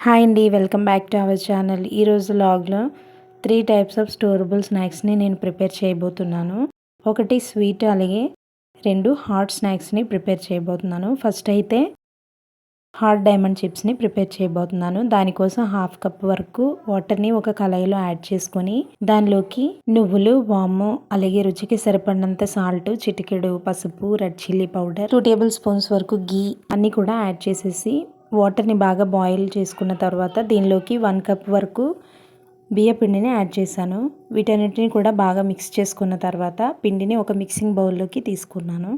Hi అండి welcome back to our channel. ఈరోజు లాగ్లో త్రీ టైప్స్ ఆఫ్ స్టోరబుల్ స్నాక్స్ని నేను ప్రిపేర్ చేయబోతున్నాను. ఒకటి స్వీట్ అలాగే రెండు హాట్ స్నాక్స్ని ప్రిపేర్ చేయబోతున్నాను. ఫస్ట్ అయితే హాట్ డైమండ్ చిప్స్ని ప్రిపేర్ చేయబోతున్నాను. దానికోసం హాఫ్ కప్ వరకు వాటర్ని ఒక కళాయిలో యాడ్ చేసుకొని దానిలోకి నువ్వులు వాము అలాగే రుచికి సరిపడినంత సాల్ట్ చిటికెడు పసుపు red chilli powder two table spoons వరకు గీ అన్నీ కూడా యాడ్ చేసేసి వాటర్ని బాగా బాయిల్ చేసుకున్న తర్వాత దీనిలోకి వన్ కప్ వరకు బియ్య పిండిని యాడ్ చేశాను. వీటన్నిటిని కూడా బాగా మిక్స్ చేసుకున్న తర్వాత పిండిని ఒక మిక్సింగ్ బౌల్లోకి తీసుకున్నాను.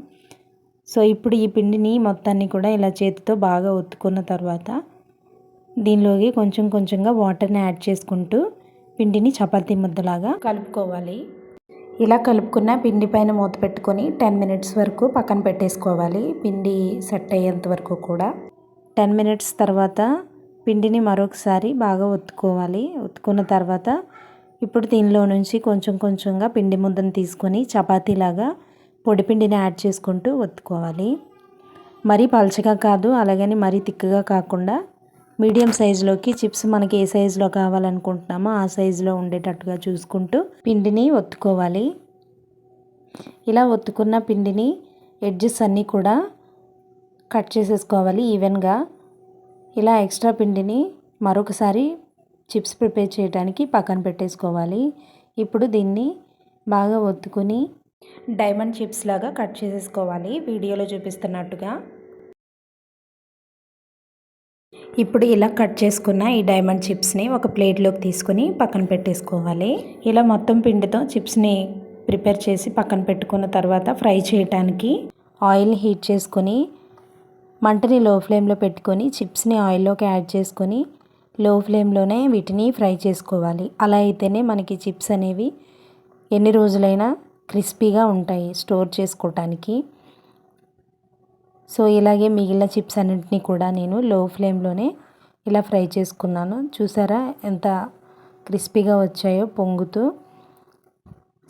సో ఇప్పుడు ఈ పిండిని మొత్తాన్ని కూడా ఇలా చేతితో బాగా ఒత్తుకున్న తర్వాత దీనిలోకి కొంచెం కొంచెంగా వాటర్ని యాడ్ చేసుకుంటూ పిండిని చపాతీ ముద్దలాగా కలుపుకోవాలి. ఇలా కలుపుకున్న పిండి పైన మూత పెట్టుకొని టెన్ మినిట్స్ వరకు పక్కన పెట్టేసుకోవాలి. పిండి సెట్ అయ్యేంత వరకు కూడా. టెన్ మినిట్స్ తర్వాత పిండిని మరొకసారి బాగా ఒత్తుకోవాలి. ఒత్తుకున్న తర్వాత ఇప్పుడు దీనిలో నుంచి కొంచెం కొంచెంగా పిండి ముద్దను తీసుకొని చపాతీలాగా పొడి పిండిని యాడ్ చేసుకుంటూ ఒత్తుకోవాలి. మరీ పలచగా కాదు అలాగని మరీ తిక్కగా కాకుండా మీడియం సైజులోకి చిప్స్ మనకి ఏ సైజులో కావాలనుకుంటున్నామో ఆ సైజులో ఉండేటట్టుగా చూసుకుంటూ పిండిని ఒత్తుకోవాలి. ఇలా ఒత్తుకున్న పిండిని ఎడ్జెస్ అన్నీ కూడా కట్ చేసేసుకోవాలి. ఈవెన్గా ఇలా ఎక్స్ట్రా పిండిని మరొకసారి చిప్స్ ప్రిపేర్ చేయడానికి పక్కన పెట్టేసుకోవాలి. ఇప్పుడు దీన్ని బాగా ఒత్తుకుని డైమండ్ చిప్స్ లాగా కట్ చేసేసుకోవాలి. వీడియోలో చూపిస్తున్నట్టుగా. ఇప్పుడు ఇలా కట్ చేసుకున్న ఈ డైమండ్ చిప్స్ని ఒక ప్లేట్లోకి తీసుకొని పక్కన పెట్టేసుకోవాలి. ఇలా మొత్తం పిండితో చిప్స్ని ప్రిపేర్ చేసి పక్కన పెట్టుకున్న తర్వాత ఫ్రై చేయడానికి ఆయిల్ హీట్ చేసుకొని మంటని లో ఫ్లేమ్లో పెట్టుకొని చిప్స్ని ఆయిల్లోకి యాడ్ చేసుకొని లో ఫ్లేమ్లోనే వీటిని ఫ్రై చేసుకోవాలి. అలా అయితేనే మనకి చిప్స్ అనేవి ఎన్ని రోజులైనా క్రిస్పీగా ఉంటాయి స్టోర్ చేసుకోవటానికి సో ఇలాగే మిగిలిన చిప్స్ అన్నింటినీ కూడా నేను లో ఫ్లేమ్లోనే ఇలా ఫ్రై చేసుకున్నాను. చూసారా ఎంత క్రిస్పీగా వచ్చాయో పొంగుతూ.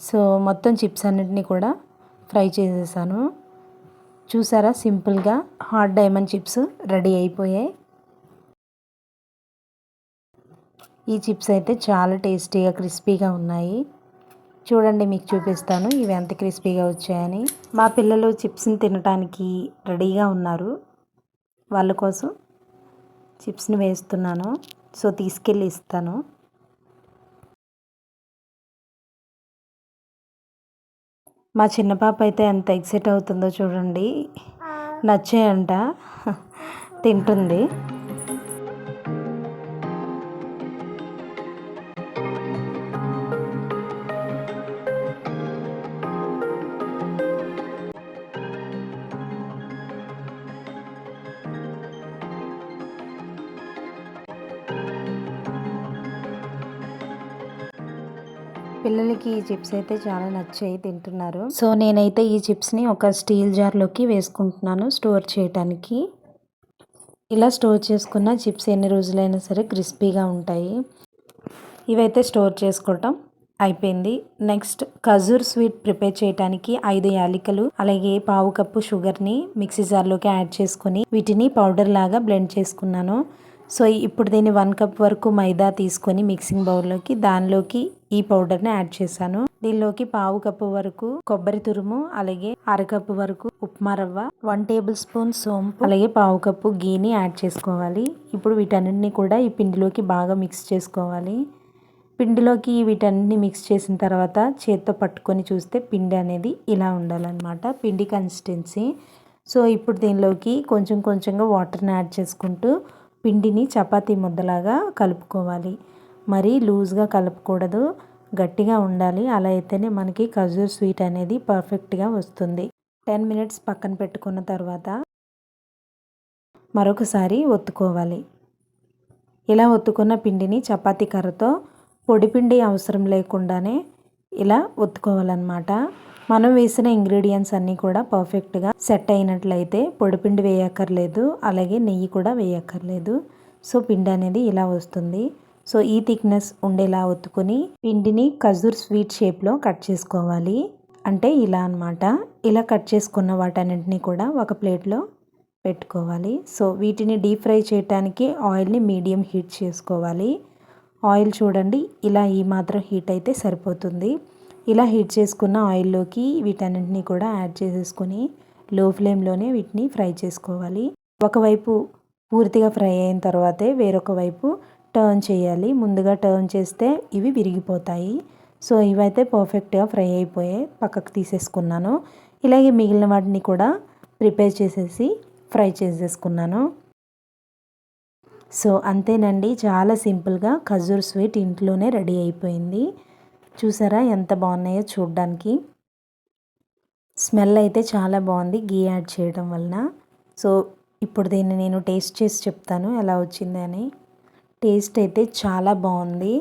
సో మొత్తం చిప్స్ అన్నింటినీ కూడా ఫ్రై చేసేసాను. చూసారా? సింపుల్గా హాట్ డైమండ్ చిప్స్ రెడీ అయిపోయాయి. ఈ చిప్స్ అయితే చాలా టేస్టీగా క్రిస్పీగా ఉన్నాయి. చూడండి మీకు చూపిస్తాను ఇవి ఎంత క్రిస్పీగా వచ్చాయని. మా పిల్లలు చిప్స్ని తినడానికి రెడీగా ఉన్నారు. వాళ్ళ కోసం చిప్స్ని వేస్తున్నాను. సో తీసుకెళ్ళి ఇస్తాను. మా చిన్న పాప అయితే ఎంత ఎక్సైట్ అవుతుందో చూడండి. నచ్చాయంట. తింటుంది. పిల్లలకి ఈ చిప్స్ అయితే చాలా నచ్చాయి తింటున్నారు. సో నేనైతే ఈ చిప్స్ని ఒక స్టీల్ జార్లోకి వేసుకుంటున్నాను స్టోర్ చేయటానికి. ఇలా స్టోర్ చేసుకున్న చిప్స్ ఎన్ని రోజులైనా సరే క్రిస్పీగా ఉంటాయి. ఇవైతే స్టోర్ చేసుకోవటం అయిపోయింది. నెక్స్ట్ ఖజూర్ స్వీట్ ప్రిపేర్ చేయడానికి ఐదు యాలికలు అలాగే పావు కప్పు షుగర్ని మిక్సీ జార్లోకి యాడ్ చేసుకుని వీటిని పౌడర్ లాగా బ్లెండ్ చేసుకున్నాను. సో ఇప్పుడు దీన్ని వన్ కప్ వరకు మైదా తీసుకొని మిక్సింగ్ బౌల్లోకి దానిలోకి ఈ పౌడర్ని యాడ్ చేశాను. దీనిలోకి పావు కప్పు వరకు కొబ్బరి తురుము అలాగే అరకప్పు వరకు ఉప్మా రవ్వ వన్ టేబుల్ స్పూన్ సోంపు అలాగే పావు కప్పు గీని యాడ్ చేసుకోవాలి. ఇప్పుడు వీటన్నిటిని కూడా ఈ పిండిలోకి బాగా మిక్స్ చేసుకోవాలి. పిండిలోకి వీటన్నిటిని మిక్స్ చేసిన తర్వాత చేత్తో పట్టుకొని చూస్తే పిండి అనేది ఇలా ఉండాలన్నమాట పిండి కన్సిస్టెన్సీ సో ఇప్పుడు దీనిలోకి కొంచెం కొంచెంగా వాటర్ని యాడ్ చేసుకుంటూ పిండిని చపాతీ ముద్దలాగా కలుపుకోవాలి. మరీ లూజ్గా కలపకూడదు. గట్టిగా ఉండాలి. అలా అయితేనే మనకి ఖజూర్ స్వీట్ అనేది పర్ఫెక్ట్గా వస్తుంది. టెన్ మినిట్స్ పక్కన పెట్టుకున్న తర్వాత మరొకసారి ఒత్తుకోవాలి. ఇలా ఒత్తుకున్న పిండిని చపాతీ కర్రతో పొడి పిండి అవసరం లేకుండానే ఇలా ఒత్తుకోవాలన్నమాట. మనం వేసిన ఇంగ్రీడియంట్స్ అన్నీ కూడా పర్ఫెక్ట్గా సెట్ అయినట్లయితే పొడిపిండి వేయక్కర్లేదు అలాగే నెయ్యి కూడా వేయక్కర్లేదు. సో పిండి అనేది ఇలా వస్తుంది. సో ఈ థిక్నెస్ ఉండేలా ఒత్తుకొని పిండిని ఖజూర్ స్వీట్ షేప్లో కట్ చేసుకోవాలి. అంటే ఇలా అనమాట ఇలా కట్ చేసుకున్న వాటన్నింటినీ కూడా ఒక ప్లేట్లో పెట్టుకోవాలి. సో వీటిని డీప్ ఫ్రై చేయడానికి ఆయిల్ని మీడియం హీట్ చేసుకోవాలి. ఆయిల్ చూడండి ఇలా ఈ మాత్రం హీట్ అయితే సరిపోతుంది. ఇలా హీట్ చేసుకున్న ఆయిల్లోకి వీటన్నింటినీ కూడా యాడ్ చేసేసుకొని లో ఫ్లేమ్లోనే వీటిని ఫ్రై చేసుకోవాలి. ఒకవైపు పూర్తిగా ఫ్రై అయిన తర్వాతే వేరొక వైపు టర్న్ చేయాలి. ముందుగా టర్న్ చేస్తే ఇవి విరిగిపోతాయి. సో ఇవైతే పర్ఫెక్ట్గా ఫ్రై అయిపోయాయి పక్కకు తీసేసుకున్నాను. ఇలాగే మిగిలిన వాటిని కూడా ప్రిపేర్ చేసేసి ఫ్రై చేసేసుకున్నాను. సో అంతేనండి. చాలా సింపుల్గా ఖజూర్ స్వీట్ ఇంట్లోనే రెడీ అయిపోయింది. చూసారా ఎంత బాగున్నాయో చూడ్డానికి. స్మెల్ అయితే చాలా బాగుంది గీ యాడ్ చేయడం వలన. సో ఇప్పుడు దీన్ని నేను టేస్ట్ చేసి చెప్తాను ఎలా వచ్చింది అని. టేస్ట్ అయితే చాలా బాగుంది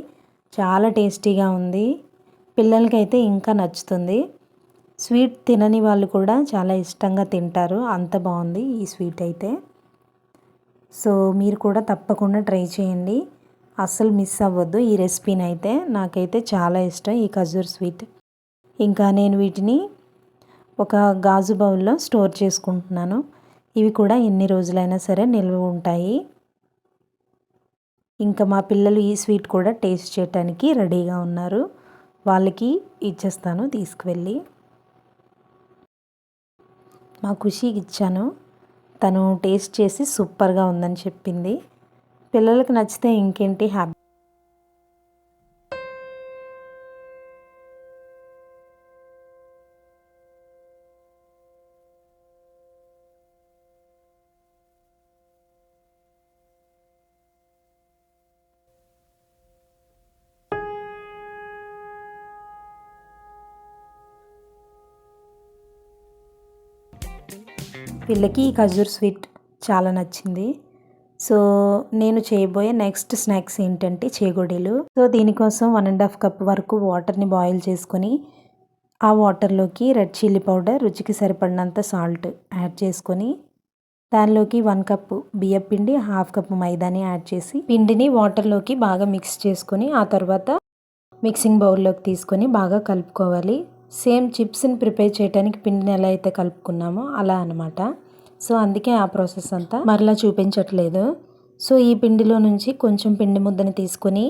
చాలా టేస్టీగా ఉంది. పిల్లలకైతే ఇంకా నచ్చుతుంది. స్వీట్ తినని వాళ్ళు కూడా చాలా ఇష్టంగా తింటారు అంత బాగుంది ఈ స్వీట్ అయితే. సో మీరు కూడా తప్పకుండా ట్రై చేయండి. అస్సలు మిస్ అవ్వద్దు. ఈ రెసిపీని అయితే నాకైతే చాలా ఇష్టం ఈ ఖజూర్ స్వీట్. ఇంకా నేను వీటిని ఒక గాజు బౌల్లో స్టోర్ చేసుకుంటున్నాను. ఇవి కూడా ఎన్ని రోజులైనా సరే నిల్వ ఉంటాయి. ఇంకా మా పిల్లలు ఈ స్వీట్ కూడా టేస్ట్ చేయడానికి రెడీగా ఉన్నారు. వాళ్ళకి ఇచ్చేస్తాను తీసుకువెళ్ళి. మా ఖుషికి ఇచ్చాను. తను టేస్ట్ చేసి సూపర్గా ఉందని చెప్పింది. పిల్లలకు నచ్చితే ఇంకేంటి హ్యాపీ వీళ్ళకి ఈ ఖజూర్ స్వీట్ చాలా నచ్చింది. సో నేను చేయబోయే నెక్స్ట్ స్నాక్స్ ఏంటంటే చేగొడీలు. సో దీనికోసం వన్ అండ్ హాఫ్ కప్ వరకు వాటర్ని బాయిల్ చేసుకొని ఆ వాటర్లోకి రెడ్ చిల్లీ పౌడర్ రుచికి సరిపడినంత సాల్ట్ యాడ్ చేసుకొని దానిలోకి వన్ కప్ బియ్యం పిండి హాఫ్ కప్ మైదాని యాడ్ చేసి పిండిని వాటర్లోకి బాగా మిక్స్ చేసుకొని ఆ తర్వాత మిక్సింగ్ బౌల్లోకి తీసుకొని బాగా కలుపుకోవాలి. సేమ్ చిప్స్ని ప్రిపేర్ చేయడానికి పిండిని ఎలా అయితే కలుపుకున్నామో అలా అనమాట సో అందుకే ఆ ప్రాసెస్ అంతా మరలా చూపించట్లేదు. సో ఈ పిండిలో నుంచి కొంచెం పిండి ముద్దని తీసుకొని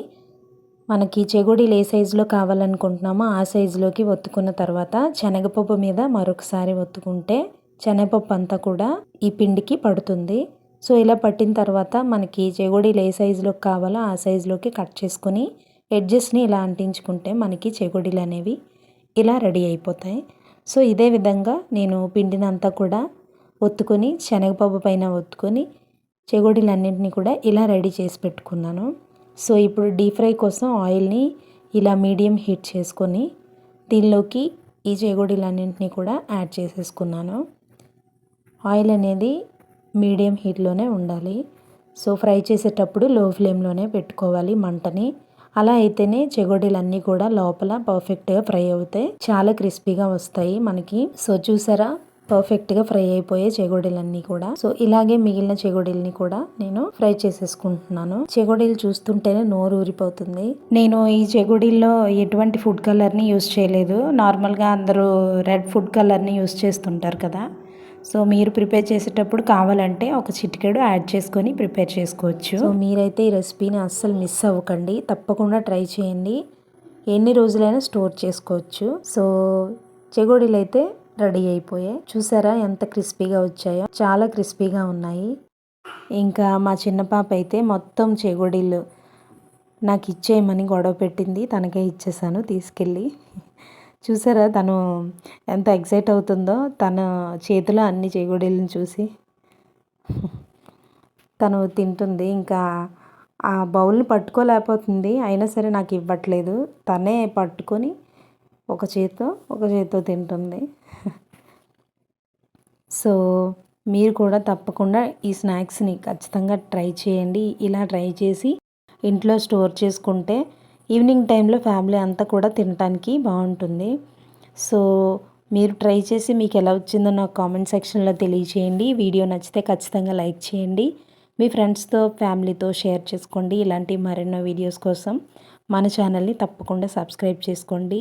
మనకి చెగుడీలు ఏ సైజులో కావాలనుకుంటున్నామో ఆ సైజులోకి ఒత్తుకున్న తర్వాత శనగపప్పు మీద మరొకసారి ఒత్తుకుంటే శనగపప్పు అంతా కూడా ఈ పిండికి పడుతుంది. సో ఇలా పట్టిన తర్వాత మనకి చెగుడీలు ఏ సైజులోకి కావాలో ఆ సైజులోకి కట్ చేసుకొని ఎడ్జెస్ని ఇలా అంటించుకుంటే మనకి చెగుడీలు అనేవి ఇలా రెడీ అయిపోతాయి. సో ఇదే విధంగా నేను పిండినంతా కూడా ఒత్తుకొని శనగపప్పు పైన ఒత్తుకొని చెగోడీలన్నింటినీ కూడా ఇలా రెడీ చేసి పెట్టుకున్నాను. సో ఇప్పుడు డీప్ ఫ్రై కోసం ఆయిల్ని ఇలా మీడియం హీట్ చేసుకొని దీనిలోకి ఈ చెగోడీలన్నింటినీ కూడా యాడ్ చేసేసుకున్నాను. ఆయిల్ అనేది మీడియం హీట్లోనే ఉండాలి. సో ఫ్రై చేసేటప్పుడు లో ఫ్లేమ్లోనే పెట్టుకోవాలి మంటని. అలా అయితేనే చెగోడీలన్నీ కూడా లోపల పర్ఫెక్ట్గా ఫ్రై అవుతాయి. చాలా క్రిస్పీగా వస్తాయి మనకి. సో చూసారా? పర్ఫెక్ట్గా ఫ్రై అయిపోయే చెగోడీలన్నీ కూడా. సో ఇలాగే మిగిలిన చెగోడీలని కూడా నేను ఫ్రై చేసేసుకుంటున్నాను. చెగోడీలు చూస్తుంటేనే నోరు ఊరిపోతుంది. నేను ఈ చెగోడీల్లో ఎటువంటి ఫుడ్ కలర్ని యూస్ చేయలేదు. నార్మల్గా అందరూ రెడ్ ఫుడ్ కలర్ని యూస్ చేస్తుంటారు కదా. సో మీరు ప్రిపేర్ చేసేటప్పుడు కావాలంటే ఒక చిటికెడు యాడ్ చేసుకొని ప్రిపేర్ చేసుకోవచ్చు. సో మీరైతే ఈ రెసిపీని అస్సలు మిస్ అవ్వకండి. తప్పకుండా ట్రై చేయండి. ఎన్ని రోజులైనా స్టోర్ చేసుకోవచ్చు. సో చెగోడీలు అయితే రెడీ అయిపోయాయి చూసారా ఎంత క్రిస్పీగా వచ్చాయో? చాలా క్రిస్పీగా ఉన్నాయి. ఇంకా మా చిన్న పాప అయితే మొత్తం చెగోడీలు నాకు ఇచ్చేయమని గొడవ పెట్టింది. తనకే ఇచ్చేసాను తీసుకెళ్ళి. చూసారా తను ఎంత ఎక్సైట్ అవుతుందో? తన చేతిలో అన్ని చెగోడీలను చూసి. తను తింటుంది. ఇంకా ఆ బౌల్ని పట్టుకోలేకపోతుంది. అయినా సరే నాకు ఇవ్వట్లేదు. తనే పట్టుకొని ఒక చేత్తో ఒక చేత్తో తింటుంది. సో మీరు కూడా తప్పకుండా ఈ స్నాక్స్ని ఖచ్చితంగా ట్రై చేయండి. ఇలా ట్రై చేసి ఇంట్లో స్టోర్ చేసుకుంటే ఈవినింగ్ టైంలో ఫ్యామిలీ అంతా కూడా తినడానికి బాగుంటుంది. సో మీరు ట్రై చేసి మీకు ఎలా వచ్చిందో నాకు కామెంట్ సెక్షన్లో తెలియచేయండి. వీడియో నచ్చితే ఖచ్చితంగా లైక్ చేయండి. మీ ఫ్రెండ్స్తో ఫ్యామిలీతో షేర్ చేసుకోండి. ఇలాంటి మరెన్నో వీడియోస్ కోసం మన ఛానల్ని తప్పకుండా సబ్స్క్రైబ్ చేసుకోండి.